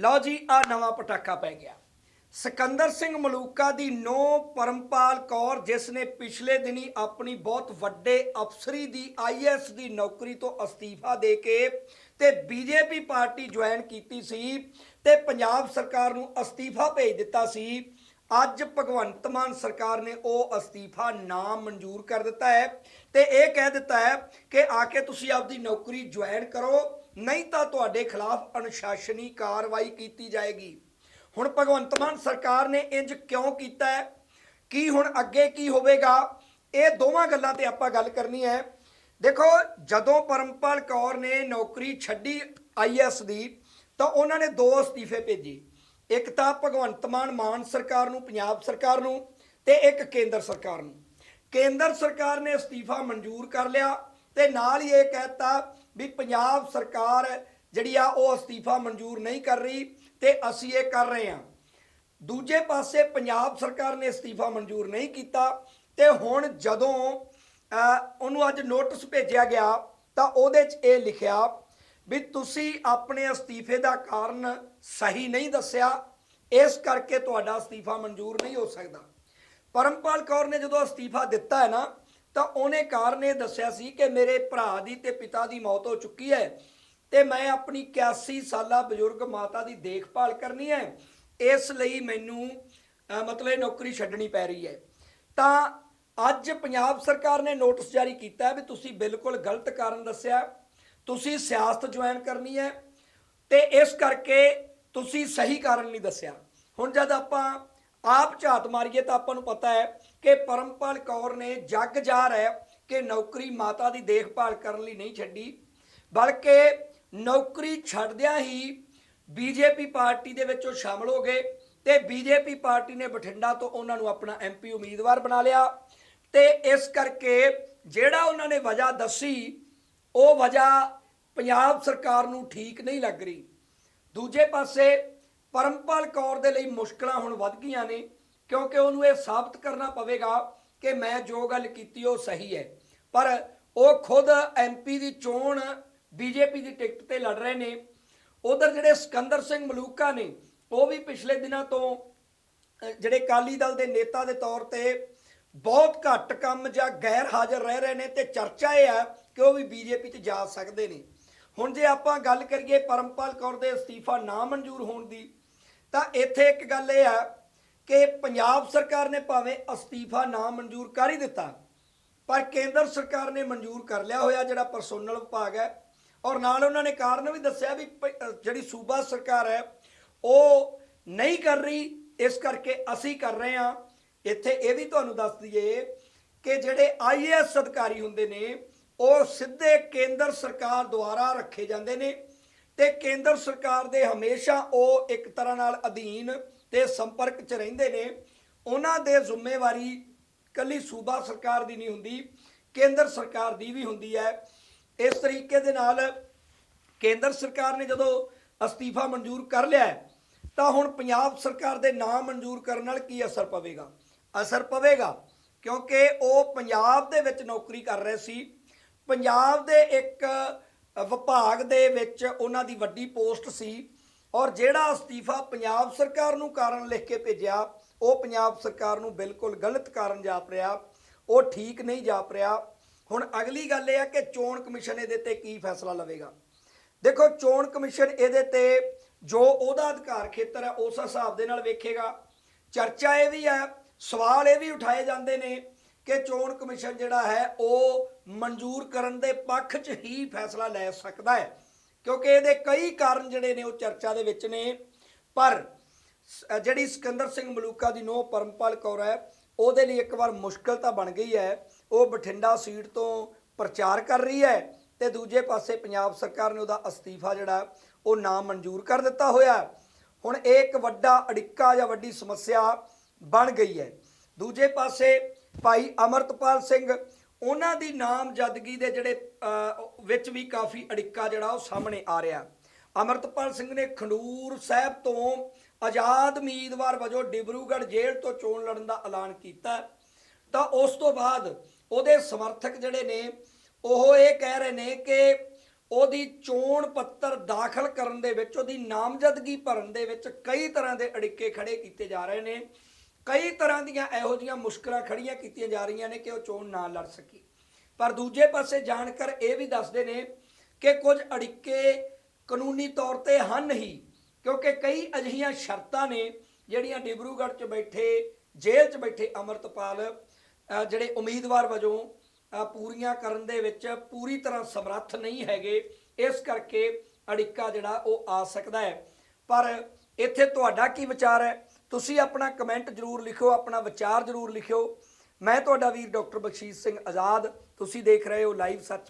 ਲਓ ਜੀ, ਆ ਨਵਾਂ ਪਟਾਕਾ ਪੈ ਗਿਆ। ਸਿਕੰਦਰ ਸਿੰਘ ਮਲੂਕਾ ਦੀ ਨੋ ਪਰਮਪਾਲ ਕੌਰ, ਜਿਸ ਨੇ ਪਿਛਲੇ ਦਿਨੀ ਆਪਣੀ ਬਹੁਤ ਵੱਡੇ ਅਫਸਰੀ ਦੀ ਆਈਐਸ ਦੀ ਨੌਕਰੀ ਤੋਂ ਅਸਤੀਫਾ ਦੇ ਕੇ ਤੇ ਬੀਜੇਪੀ ਪਾਰਟੀ ਜੁਆਇਨ ਕੀਤੀ ਸੀ ਤੇ ਪੰਜਾਬ ਸਰਕਾਰ ਨੂੰ ਅਸਤੀਫਾ ਭੇਜ ਦਿੱਤਾ ਸੀ, ਅੱਜ ਭਗਵੰਤ ਮਾਨ ਸਰਕਾਰ ਨੇ ਉਹ ਅਸਤੀਫਾ ਨਾ ਮਨਜ਼ੂਰ ਕਰ ਦਿੱਤਾ ਹੈ ਤੇ ਇਹ ਕਹਿ ਦਿੱਤਾ ਹੈ ਕਿ ਆ ਕੇ ਤੁਸੀਂ ਆਪਦੀ ਨੌਕਰੀ ਜੁਆਇਨ ਕਰੋ ਨਹੀਂ ਤਾਂ ਤੁਹਾਡੇ ਖਿਲਾਫ ਅਨੁਸ਼ਾਸਨੀ ਕਾਰਵਾਈ ਕੀਤੀ ਜਾਏਗੀ। ਹੁਣ ਭਗਵੰਤ ਮਾਨ ਸਰਕਾਰ ਨੇ ਇੰਜ ਕਿਉਂ ਕੀਤਾ ਹੈ? ਕੀ ਹੁਣ ਅੱਗੇ ਕੀ ਹੋਵੇਗਾ? ਇਹ ਦੋਵਾਂ ਗੱਲਾਂ ਤੇ ਆਪਾਂ ਗੱਲ ਕਰਨੀ ਹੈ। ਦੇਖੋ, ਜਦੋਂ ਪਰਮਪਾਲ ਕੌਰ ਨੇ ਨੌਕਰੀ ਛੱਡੀ ਆਈਐਸ ਦੀ, ਤਾਂ ਉਹਨਾਂ ਨੇ ਦੋ ਅਸਤੀਫੇ ਭੇਜੇ। ਇੱਕ ਤਾਂ ਭਗਵੰਤ ਮਾਨ ਮਾਨ ਸਰਕਾਰ ਨੂੰ, ਪੰਜਾਬ ਸਰਕਾਰ ਨੂੰ ਤੇ ਇੱਕ ਕੇਂਦਰ ਸਰਕਾਰ ਨੂੰ। ਕੇਂਦਰ ਸਰਕਾਰ ਨੇ ਅਸਤੀਫਾ ਮਨਜ਼ੂਰ ਕਰ ਲਿਆ। ਤੇ ਨਾਲ ਹੀ ਇਹ ਕਹਿਤਾ ਵੀ ਪੰਜਾਬ ਸਰਕਾਰ ਜਿਹੜੀ ਆ ਉਹ ਅਸਤੀਫਾ ਮਨਜ਼ੂਰ ਨਹੀਂ ਕਰ ਰਹੀ ਤੇ ਅਸੀਂ ਇਹ ਕਰ ਰਹੇ ਹਾਂ। ਦੂਜੇ ਪਾਸੇ ਪੰਜਾਬ ਸਰਕਾਰ ਨੇ ਅਸਤੀਫਾ ਮਨਜ਼ੂਰ ਨਹੀਂ ਕੀਤਾ ਤੇ ਹੁਣ ਜਦੋਂ ਉਹਨੂੰ ਅੱਜ ਨੋਟਿਸ ਭੇਜਿਆ ਗਿਆ ਤਾਂ ਉਹਦੇ 'ਚ ਇਹ ਲਿਖਿਆ ਵੀ ਤੁਸੀਂ ਆਪਣੇ ਅਸਤੀਫੇ ਦਾ ਕਾਰਨ ਸਹੀ ਨਹੀਂ ਦੱਸਿਆ, ਇਸ ਕਰਕੇ ਤੁਹਾਡਾ ਅਸਤੀਫਾ ਮਨਜ਼ੂਰ ਨਹੀਂ ਹੋ ਸਕਦਾ। ਪਰਮਪਾਲ ਕੌਰ ਨੇ ਜਦੋਂ ਅਸਤੀਫਾ ਦਿੱਤਾ ਹੈ ਨਾ ਤਾਂ ਉਹਨੇ ਕਾਰਨ ਇਹ ਦੱਸਿਆ ਸੀ ਕਿ ਮੇਰੇ ਭਰਾ ਦੀ ਤੇ ਪਿਤਾ ਦੀ ਮੌਤ ਹੋ ਚੁੱਕੀ ਹੈ ਤੇ ਮੈਂ ਆਪਣੀ 81 ਸਾਲਾ ਬਜ਼ੁਰਗ ਮਾਤਾ ਦੀ ਦੇਖਭਾਲ ਕਰਨੀ ਹੈ। ਇਸ ਲਈ ਮੈਨੂੰ ਮਤਲਬ ਇਹ ਨੌਕਰੀ ਛੱਡਣੀ ਪੈ ਰਹੀ ਹੈ। ਤਾਂ ਅੱਜ ਪੰਜਾਬ ਸਰਕਾਰ ਨੇ ਨੋਟਿਸ ਜਾਰੀ ਕੀਤਾ ਵੀ ਤੁਸੀਂ ਬਿਲਕੁਲ ਗਲਤ ਕਾਰਨ ਦੱਸਿਆ। ਤੁਸੀਂ ਸਿਆਸਤ ਜੁਆਇਨ ਕਰਨੀ ਹੈ ਤੇ ਇਸ ਕਰਕੇ ਤੁਸੀਂ ਸਹੀ ਕਾਰਨ ਨਹੀਂ ਦੱਸਿਆ। ਹੁਣ ਜਦ ਆਪਾਂ ਆਪ ਝਾਤ ਮਾਰੀਏ ਤਾਂ ਆਪਾਂ ਨੂੰ ਪਤਾ ਹੈ ਕਿ ਪਰਮਪਾਲ ਕੌਰ ਨੇ ਜੱਗ ਜਾਰ ਹੈ ਕਿ ਨੌਕਰੀ ਮਾਤਾ ਦੀ ਦੇਖਭਾਲ ਕਰਨ ਲਈ ਨਹੀਂ ਛੱਡੀ, ਬਲਕਿ ਨੌਕਰੀ ਛੱਡਦਿਆਂ ਹੀ ਬੀਜੇਪੀ ਪਾਰਟੀ ਦੇ ਵਿੱਚ ਉਹ ਸ਼ਾਮਲ ਹੋ ਗਏ ਤੇ ਬੀਜੇਪੀ ਪਾਰਟੀ ਨੇ ਬਠਿੰਡਾ ਤੋਂ ਉਹਨਾਂ ਨੂੰ ਆਪਣਾ ਐਮਪੀ ਉਮੀਦਵਾਰ ਬਣਾ ਲਿਆ ਤੇ ਇਸ ਕਰਕੇ ਜਿਹੜਾ ਉਹਨਾਂ ਨੇ ਵਜ੍ਹਾ ਦੱਸੀ, ਉਹ ਵਜ੍ਹਾ ਪੰਜਾਬ ਸਰਕਾਰ ਨੂੰ ਠੀਕ ਨਹੀਂ ਲੱਗ ਰਹੀ। ਦੂਜੇ ਪਾਸੇ ਪਰਮਪਾਲ ਕੌਰ ਦੇ ਲਈ ਮੁਸ਼ਕਲਾਂ ਹੁਣ ਵੱਧ ਗਈਆਂ ਨੇ। ਕਿਉਂਕਿ ਉਹਨੂੰ ਇਹ ਸਾਬਤ ਕਰਨਾ ਪਵੇਗਾ ਕਿ ਮੈਂ ਜੋ ਗੱਲ ਕੀਤੀ ਉਹ ਸਹੀ ਹੈ। ਪਰ ਉਹ ਖੁਦ ਐਮਪੀ ਦੀ ਚੋਣ ਬੀਜੇਪੀ ਦੀ ਟਿਕਟ ਤੇ ਲੜ ਰਹੇ ਨੇ। ਉਧਰ ਜਿਹੜੇ ਸਿਕੰਦਰ ਸਿੰਘ ਮਲੂਕਾ ਨੇ, ਉਹ ਵੀ ਪਿਛਲੇ ਦਿਨਾਂ ਤੋਂ ਜਿਹੜੇ ਕਾਲੀ ਦਲ ਦੇ ਨੇਤਾ ਦੇ ਤੌਰ ਤੇ ਬਹੁਤ ਘੱਟ ਕੰਮ ਜਾਂ ਗੈਰ ਹਾਜ਼ਰ ਰਹਿ ਰਹੇ ਨੇ ਤੇ ਚਰਚਾ ਇਹ ਹੈ ਕਿ ਉਹ ਵੀ ਬੀਜੇਪੀ 'ਚ ਜਾ ਸਕਦੇ ਨੇ। ਹੁਣ ਜੇ ਆਪਾਂ ਗੱਲ ਕਰੀਏ ਪਰਮਪਾਲ ਕੌਰ ਦੇ ਅਸਤੀਫਾ ਨਾ ਮਨਜ਼ੂਰ ਹੋਣ ਦੀ, ਤਾਂ ਇੱਥੇ ਇੱਕ ਗੱਲ ਇਹ ਹੈ ਕਿ ਪੰਜਾਬ ਸਰਕਾਰ ਨੇ ਭਾਵੇਂ ਅਸਤੀਫਾ ਨਾ ਮਨਜ਼ੂਰ ਕਰ ਹੀ ਦਿੱਤਾ, ਪਰ ਕੇਂਦਰ ਸਰਕਾਰ ਨੇ ਮਨਜ਼ੂਰ ਕਰ ਲਿਆ ਹੋਇਆ ਜਿਹੜਾ ਪਰਸੋਨਲ ਵਿਭਾਗ ਹੈ। ਔਰ ਨਾਲ ਉਹਨਾਂ ਨੇ ਕਾਰਨ ਵੀ ਦੱਸਿਆ ਵੀ ਪ- ਜਿਹੜੀ ਸੂਬਾ ਸਰਕਾਰ ਹੈ, ਉਹ ਨਹੀਂ ਕਰ ਰਹੀ, ਇਸ ਕਰਕੇ ਅਸੀਂ ਕਰ ਰਹੇ ਹਾਂ। ਇੱਥੇ ਇਹ ਵੀ ਤੁਹਾਨੂੰ ਦੱਸ ਦਈਏ ਕਿ ਜਿਹੜੇ ਆਈਏਐਸ ਅਧਿਕਾਰੀ ਹੁੰਦੇ ਨੇ, ਉਹ ਸਿੱਧੇ ਕੇਂਦਰ ਸਰਕਾਰ ਦੁਆਰਾ ਰੱਖੇ ਜਾਂਦੇ ਨੇ ਤੇ ਕੇਂਦਰ ਸਰਕਾਰ ਦੇ ਹਮੇਸ਼ਾ ਉਹ ਇੱਕ ਤਰ੍ਹਾਂ ਨਾਲ ਅਧੀਨ ਤੇ ਸੰਪਰਕ 'ਚ ਰਹਿੰਦੇ ਨੇ, ਉਹਨਾਂ ਦੇ ਜ਼ਿੰਮੇਵਾਰੀ ਕੱਲੀ ਸੂਬਾ ਸਰਕਾਰ ਦੀ ਨਹੀਂ ਹੁੰਦੀ, ਕੇਂਦਰ ਸਰਕਾਰ ਦੀ ਵੀ ਹੁੰਦੀ ਹੈ। ਇਸ ਤਰੀਕੇ ਦੇ ਨਾਲ ਕੇਂਦਰ ਸਰਕਾਰ ਨੇ ਜਦੋਂ ਅਸਤੀਫਾ ਮਨਜ਼ੂਰ ਕਰ ਲਿਆ ਤਾਂ ਹੁਣ ਪੰਜਾਬ ਸਰਕਾਰ ਦੇ ਨਾ ਮਨਜ਼ੂਰ ਕਰਨ ਨਾਲ ਕੀ ਅਸਰ ਪਵੇਗਾ? ਅਸਰ ਪਵੇਗਾ ਕਿਉਂਕਿ ਉਹ ਪੰਜਾਬ ਦੇ ਵਿੱਚ ਨੌਕਰੀ ਕਰ ਰਹੇ ਸੀ। ਪੰਜਾਬ ਦੇ ਇੱਕ ਵਿਭਾਗ ਦੇ ਵਿੱਚ ਉਹਨਾਂ ਦੀ ਵੱਡੀ ਪੋਸਟ ਸੀ। ਔਰ ਜਿਹੜਾ ਅਸਤੀਫਾ ਪੰਜਾਬ ਸਰਕਾਰ ਨੂੰ ਕਾਰਨ ਲਿਖ ਕੇ ਭੇਜਿਆ, ਉਹ ਪੰਜਾਬ ਸਰਕਾਰ ਨੂੰ ਬਿਲਕੁਲ ਗਲਤ ਕਾਰਨ ਜਾਪ ਰਿਹਾ, ਉਹ ਠੀਕ ਨਹੀਂ ਜਾਪ ਰਿਹਾ। ਹੁਣ ਅਗਲੀ ਗੱਲ ਇਹ ਹੈ ਕਿ ਚੋਣ ਕਮਿਸ਼ਨ ਇਹਦੇ ਤੇ ਕੀ ਫੈਸਲਾ ਲਵੇਗਾ। ਦੇਖੋ, ਚੋਣ ਕਮਿਸ਼ਨ ਇਹਦੇ ਤੇ ਜੋ ਉਹਦਾ ਅਧਿਕਾਰ ਖੇਤਰ ਹੈ, ਉਸ ਹਿਸਾਬ ਦੇ ਨਾਲ ਵੇਖੇਗਾ। ਚਰਚਾ ਇਹ ਵੀ ਹੈ, ਸਵਾਲ ਇਹ ਵੀ ਉਠਾਏ ਜਾਂਦੇ ਨੇ ਕਿ ਚੋਣ ਕਮਿਸ਼ਨ ਜਿਹੜਾ ਹੈ, ਉਹ ਮਨਜ਼ੂਰ ਕਰਨ ਦੇ ਪੱਖ 'ਚ ਹੀ ਫੈਸਲਾ ਲੈ ਸਕਦਾ ਹੈ। ਕਿਉਂਕਿ ਇਹਦੇ ਕਈ ਕਾਰਨ ਜਿਹੜੇ ਨੇ ਉਹ ਚਰਚਾ ਦੇ ਵਿੱਚ ਨੇ। ਪਰ ਸ- ਜਿਹੜੀ ਸਿਕੰਦਰ ਸਿੰਘ ਮਲੂਕਾ ਦੀ ਨੋ ਪਰਮਪਾਲ ਕੌਰ ਹੈ, ਉਹਦੇ ਲਈ ਇੱਕ ਵਾਰ ਮੁਸ਼ਕਲ ਤਾਂ ਬਣ ਗਈ ਹੈ। ਉਹ ਬਠਿੰਡਾ ਸੀਟ ਤੋਂ ਪ੍ਰਚਾਰ ਕਰ ਰਹੀ ਹੈ ਤੇ ਦੂਜੇ ਪਾਸੇ ਪੰਜਾਬ ਸਰਕਾਰ ਨੇ ਉਹਦਾ ਅਸਤੀਫਾ ਜਿਹੜਾ, ਉਹ ਨਾ ਮਨਜ਼ੂਰ ਕਰ ਦਿੱਤਾ ਹੋਇਆ। ਹੁਣ ਇਹ ਇੱਕ ਵੱਡਾ ਅੜਿੱਕਾ ਜਾਂ ਵੱਡੀ ਸਮੱਸਿਆ ਬਣ ਗਈ ਹੈ। ਦੂਜੇ ਪਾਸੇ ਭਾਈ ਅਮਰਤਪਾਲ ਸਿੰਘ ਉਹਨਾਂ ਦੀ ਨਾਮਜ਼ਦਗੀ ਦੇ ਜਿਹੜੇ ਵਿੱਚ ਵੀ ਕਾਫੀ ਅੜਿੱਕਾ ਜਿਹੜਾ ਉਹ ਸਾਹਮਣੇ ਆ ਰਿਹਾ। ਅਮਰਤਪਾਲ ਸਿੰਘ ਨੇ ਖੰਡੂਰ ਸਾਹਿਬ ਤੋਂ ਆਜ਼ਾਦ ਉਮੀਦਵਾਰ ਵਜੋਂ ਡਿਬਰੂਗੜ੍ਹ ਜੇਲ੍ਹ ਤੋਂ ਚੋਣ ਲੜਨ ਦਾ ਐਲਾਨ ਕੀਤਾ। ਤਾਂ ਉਸ ਤੋਂ ਬਾਅਦ ਉਹਦੇ ਸਮਰਥਕ ਜਿਹੜੇ ਨੇ, ਉਹ ਇਹ ਕਹਿ ਰਹੇ ਨੇ ਕਿ ਉਹਦੀ ਚੋਣ ਪੱਤਰ ਦਾਖਲ ਕਰਨ ਦੇ ਵਿੱਚ, ਉਹਦੀ ਨਾਮਜ਼ਦਗੀ ਭਰਨ ਦੇ ਵਿੱਚ ਕਈ ਤਰ੍ਹਾਂ ਦੇ ਅੜਿੱਕੇ ਖੜੇ ਕੀਤੇ ਜਾ ਰਹੇ ਨੇ। ਕਈ ਤਰ੍ਹਾਂ ਦੀਆਂ ਇਹੋ ਜਿਹੀਆਂ ਮੁਸ਼ਕਲਾਂ ਖੜੀਆਂ ਕੀਤੀਆਂ ਜਾ ਰਹੀਆਂ ਨੇ ਕਿ ਉਹ ਚੋਣ ਨਾ ਲੜ ਸਕੀ। ਪਰ ਦੂਜੇ ਪਾਸੇ ਜਾਣਕਾਰ ਇਹ ਵੀ ਦੱਸਦੇ ਨੇ ਕਿ ਕੁਝ ਅੜਿੱਕੇ ਕਾਨੂੰਨੀ ਤੌਰ ਤੇ ਹਨ ਹੀ, ਕਿਉਂਕਿ ਕਈ ਅਜਿਹੀਆਂ ਸ਼ਰਤਾਂ ਨੇ ਜਿਹੜੀਆਂ ਡਿਬਰੂਗੜ੍ਹ 'ਚ ਬੈਠੇ, ਜੇਲ੍ਹ 'ਚ ਬੈਠੇ ਅਮਰਤਪਾਲ ਜਿਹੜੇ ਉਮੀਦਵਾਰ ਵਜੋਂ ਪੂਰੀਆਂ ਕਰਨ ਦੇ ਵਿੱਚ ਪੂਰੀ ਤਰ੍ਹਾਂ ਸਮਰੱਥ ਨਹੀਂ ਹੈਗੇ, ਇਸ ਕਰਕੇ ਅੜਿੱਕਾ ਜਿਹੜਾ ਉਹ ਆ ਸਕਦਾ ਹੈ। ਪਰ ਇੱਥੇ ਤੁਹਾਡਾ ਕੀ ਵਿਚਾਰ ਹੈ? ਤੁਸੀਂ ਆਪਣਾ ਕਮੈਂਟ ਜਰੂਰ ਲਿਖਿਓ ਆਪਣਾ ਵਿਚਾਰ ਜਰੂਰ ਲਿਖਿਓ। ਮੈਂ ਤੁਹਾਡਾ ਵੀਰ ਡਾਕਟਰ ਬਖਸ਼ੀਸ਼ ਸਿੰਘ ਆਜ਼ਾਦ, ਤੁਸੀਂ ਦੇਖ ਰਹੇ ਹੋ ਲਾਈਵ ਸੱਚ